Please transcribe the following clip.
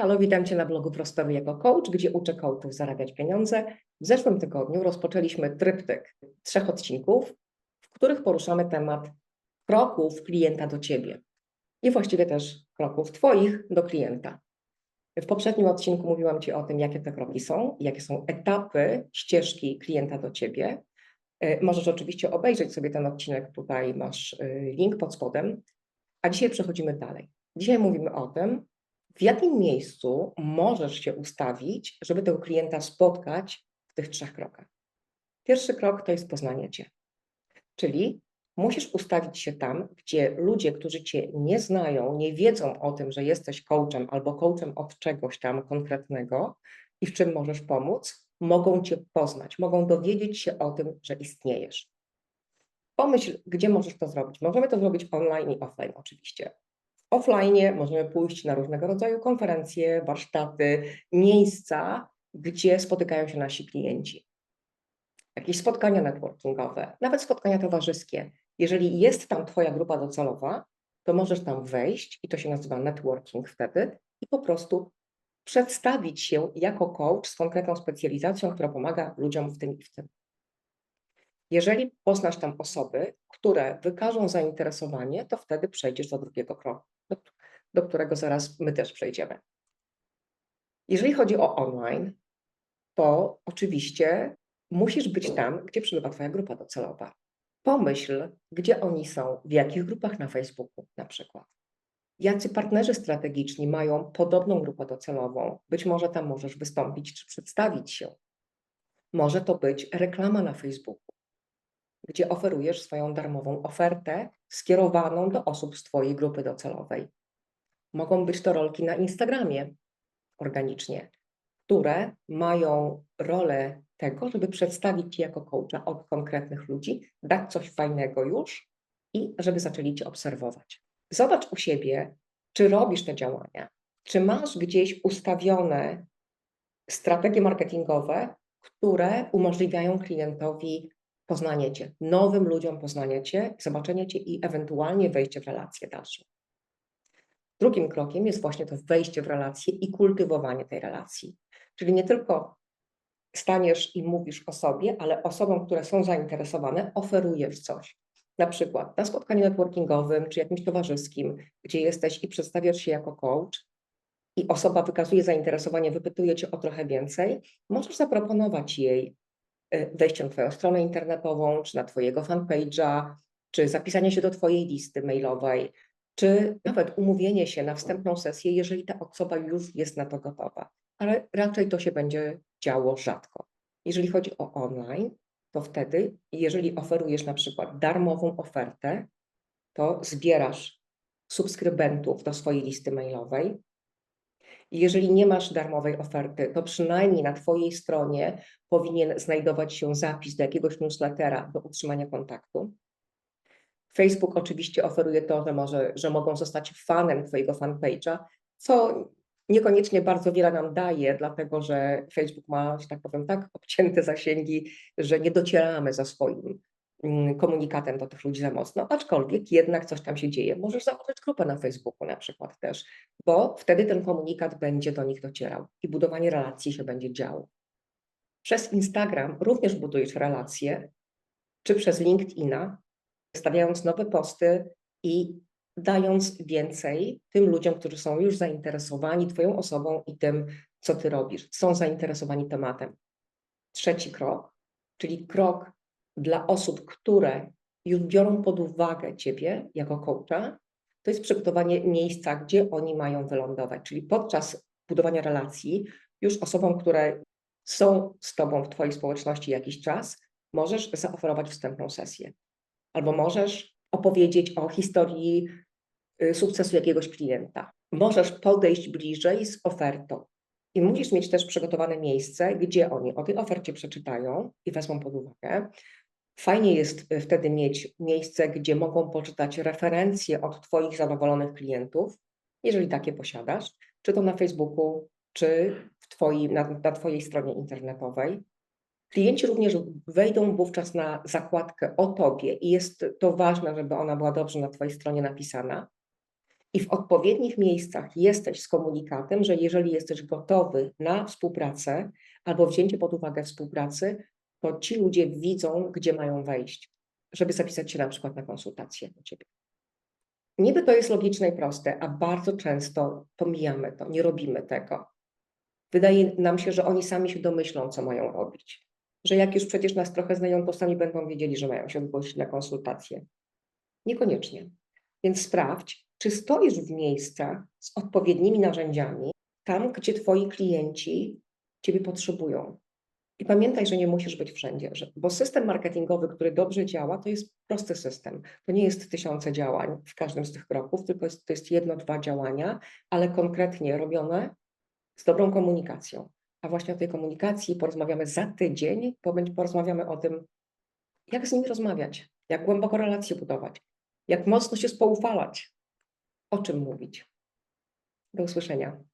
Halo, witam Cię na blogu Prosperuj jako coach, gdzie uczę coachów zarabiać pieniądze. W zeszłym tygodniu rozpoczęliśmy tryptyk trzech odcinków, w których poruszamy temat kroków klienta do Ciebie i właściwie też kroków Twoich do klienta. W poprzednim odcinku mówiłam Ci o tym, jakie te kroki są, jakie są etapy ścieżki klienta do Ciebie. E, możesz oczywiście obejrzeć sobie ten odcinek, tutaj masz e, link pod spodem, a dzisiaj przechodzimy dalej. Dzisiaj mówimy o tym, w jakim miejscu możesz się ustawić, żeby tego klienta spotkać w tych trzech krokach. Pierwszy krok to jest poznanie Cię. Czyli musisz ustawić się tam, gdzie ludzie, którzy Cię nie znają, nie wiedzą o tym, że jesteś coachem albo coachem od czegoś tam konkretnego i w czym możesz pomóc, mogą Cię poznać, mogą dowiedzieć się o tym, że istniejesz. Pomyśl, gdzie możesz to zrobić. Możemy to zrobić online i offline oczywiście. Offline możemy pójść na różnego rodzaju konferencje, warsztaty, miejsca, gdzie spotykają się nasi klienci. Jakieś spotkania networkingowe, nawet spotkania towarzyskie. Jeżeli jest tam Twoja grupa docelowa, to możesz tam wejść i to się nazywa networking wtedy i po prostu przedstawić się jako coach z konkretną specjalizacją, która pomaga ludziom w tym i w tym. Jeżeli poznasz tam osoby, które wykażą zainteresowanie, to wtedy przejdziesz do drugiego kroku, do, którego zaraz my też przejdziemy. Jeżeli chodzi o online, to oczywiście musisz być tam, gdzie przebywa Twoja grupa docelowa. Pomyśl, gdzie oni są, w jakich grupach na Facebooku na przykład. Jacy partnerzy strategiczni mają podobną grupę docelową? Być może tam możesz wystąpić czy przedstawić się. Może to być reklama na Facebooku gdzie oferujesz swoją darmową ofertę skierowaną do osób z Twojej grupy docelowej. Mogą być to rolki na Instagramie organicznie, które mają rolę tego, żeby przedstawić Cię jako coacha od konkretnych ludzi, dać coś fajnego już i żeby zaczęli Cię obserwować. Zobacz u siebie, czy robisz te działania, czy masz gdzieś ustawione strategie marketingowe, które umożliwiają klientowi poznanie Cię, nowym ludziom poznanie Cię, zobaczenie Cię i ewentualnie wejście w relację dalszą. Drugim krokiem jest właśnie to wejście w relację i kultywowanie tej relacji. Czyli nie tylko staniesz i mówisz o sobie, ale osobom, które są zainteresowane, oferujesz coś. Na przykład na spotkaniu networkingowym czy jakimś towarzyskim, gdzie jesteś i przedstawiasz się jako coach i osoba wykazuje zainteresowanie, wypytuje cię o trochę więcej, możesz zaproponować jej Y, wejście na Twoją stronę internetową, czy na Twojego fanpage'a, czy zapisanie się do Twojej listy mailowej, czy nawet umówienie się na wstępną sesję, jeżeli ta osoba już jest na to gotowa. Ale raczej to się będzie działo rzadko. Jeżeli chodzi o online, to wtedy, jeżeli oferujesz na przykład darmową ofertę, to zbierasz subskrybentów do swojej listy mailowej, jeżeli nie masz darmowej oferty, to przynajmniej na Twojej stronie powinien znajdować się zapis do jakiegoś newslettera do utrzymania kontaktu. Facebook oczywiście oferuje to, że, może, że mogą zostać fanem Twojego fanpage'a, co niekoniecznie bardzo wiele nam daje, dlatego że Facebook ma, że tak powiem, tak obcięte zasięgi, że nie docieramy za swoim komunikatem do tych ludzi za mocno, aczkolwiek jednak coś tam się dzieje. Możesz założyć grupę na Facebooku na przykład też, bo wtedy ten komunikat będzie do nich docierał i budowanie relacji się będzie działo. Przez Instagram również budujesz relacje, czy przez LinkedIna, stawiając nowe posty i dając więcej tym ludziom, którzy są już zainteresowani Twoją osobą i tym, co Ty robisz, są zainteresowani tematem. Trzeci krok, czyli krok dla osób, które już biorą pod uwagę Ciebie jako coacha, to jest przygotowanie miejsca, gdzie oni mają wylądować. Czyli podczas budowania relacji, już osobom, które są z Tobą w Twojej społeczności jakiś czas, możesz zaoferować wstępną sesję. Albo możesz opowiedzieć o historii y, sukcesu jakiegoś klienta. Możesz podejść bliżej z ofertą. I musisz mieć też przygotowane miejsce, gdzie oni o tej ofercie przeczytają i wezmą pod uwagę, Fajnie jest e, wtedy mieć miejsce, gdzie mogą poczytać referencje od Twoich zadowolonych klientów, jeżeli takie posiadasz, czy to na Facebooku, czy w twoi, na, na Twojej stronie internetowej. Klienci również wejdą wówczas na zakładkę o Tobie i jest to ważne, żeby ona była dobrze na Twojej stronie napisana. i w odpowiednich miejscach jesteś z komunikatem, że jeżeli jesteś gotowy na współpracę albo wzięcie pod uwagę współpracy, to ci ludzie widzą, gdzie mają wejść, żeby zapisać się na przykład na konsultację do ciebie. Niby to jest logiczne i proste, a bardzo często pomijamy to, nie robimy tego. Wydaje nam się, że oni sami się domyślą, co mają robić. Że jak już przecież nas trochę znają, to sami będą wiedzieli, że mają się zgłosić na konsultację. Niekoniecznie. Więc sprawdź, czy stoisz w miejscach z odpowiednimi narzędziami, tam, gdzie Twoi klienci Ciebie potrzebują. I pamiętaj, że nie musisz być wszędzie, bo system marketingowy, który dobrze działa, to jest prosty system. To nie jest tysiące działań w każdym z tych kroków, tylko jest, to jest jedno, dwa działania, ale konkretnie robione z dobrą komunikacją. A właśnie o tej komunikacji porozmawiamy za tydzień, bo porozmawiamy o tym, jak z nimi rozmawiać, jak głęboko relacje budować, jak mocno się spoufalać, o czym mówić. Do usłyszenia.